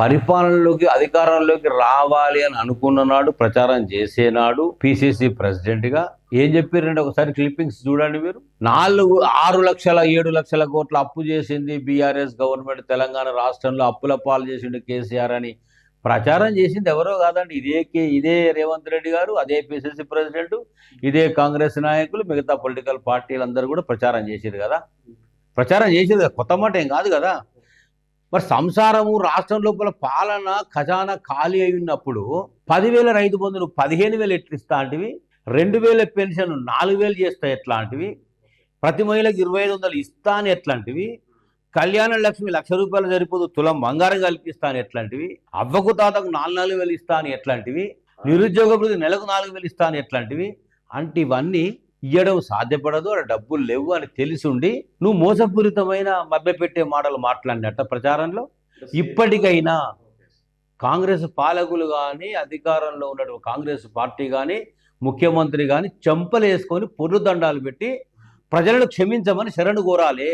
పరిపాలనలోకి అధికారంలోకి రావాలి అని అనుకున్ననాడు ప్రచారం చేసేనాడు పిసిసి ప్రెసిడెంట్గా ఏం చెప్పారండి? ఒకసారి క్లిప్పింగ్స్ చూడండి మీరు. నాలుగు ఆరు లక్షల ఏడు లక్షల కోట్ల అప్పు చేసింది బీఆర్ఎస్ గవర్నమెంట్ తెలంగాణ రాష్ట్రంలో అప్పుల పాలు చేసిండు కేసీఆర్ అని. ప్రచారం చేసింది ఎవరో కాదండి. ఇదే కే ఇదే రేవంత్ రెడ్డి గారు అదే పిసిసి ప్రెసిడెంట్ ఇదే కాంగ్రెస్ నాయకులు మిగతా పొలిటికల్ పార్టీలు అందరూ కూడా ప్రచారం చేసారు కదా. ప్రచారం చేసేది కొత్త మాట ఏం కాదు కదా. మరి సంసారము రాష్ట్రం లోపల పాలన ఖజానా ఖాళీ అయి ఉన్నప్పుడు పదివేల రైతు బంధులు పదిహేను వేలు ఎట్లు ఇస్తాంటివి రెండు వేల పెన్షన్ నాలుగు వేలు చేస్తాయి ఎట్లాంటివి ప్రతి మహిళకు ఇరవై ఐదు వందలు ఇస్తా అని ఎట్లాంటివి కళ్యాణ లక్ష్మి లక్ష రూపాయలు సరిపోదు తులం బంగారం కల్పిస్తా అని ఎట్లాంటివి అవ్వకు తాతకు నాలుగు నాలుగు వేలు ఇస్తా అని ఎట్లాంటివి నిరుద్యోగ నెలకు నాలుగు వేలు ఇస్తా అని ఎట్లాంటివి అంటే ఇవన్నీ ఇయ్యడం సాధ్యపడదు అక్కడ డబ్బులు లేవు అని తెలిసి ఉండి నువ్వు మోసపూరితమైన మభ్యపెట్టే మాటలు మాట్లాడినట్ట ప్రచారంలో? ఇప్పటికైనా కాంగ్రెస్ పాలకులు కానీ అధికారంలో ఉన్నటువంటి కాంగ్రెస్ పార్టీ కానీ ముఖ్యమంత్రి కానీ చెంపలేసుకొని పొర్రు దండాలు పెట్టి ప్రజలను క్షమించమని శరణు కోరాలి.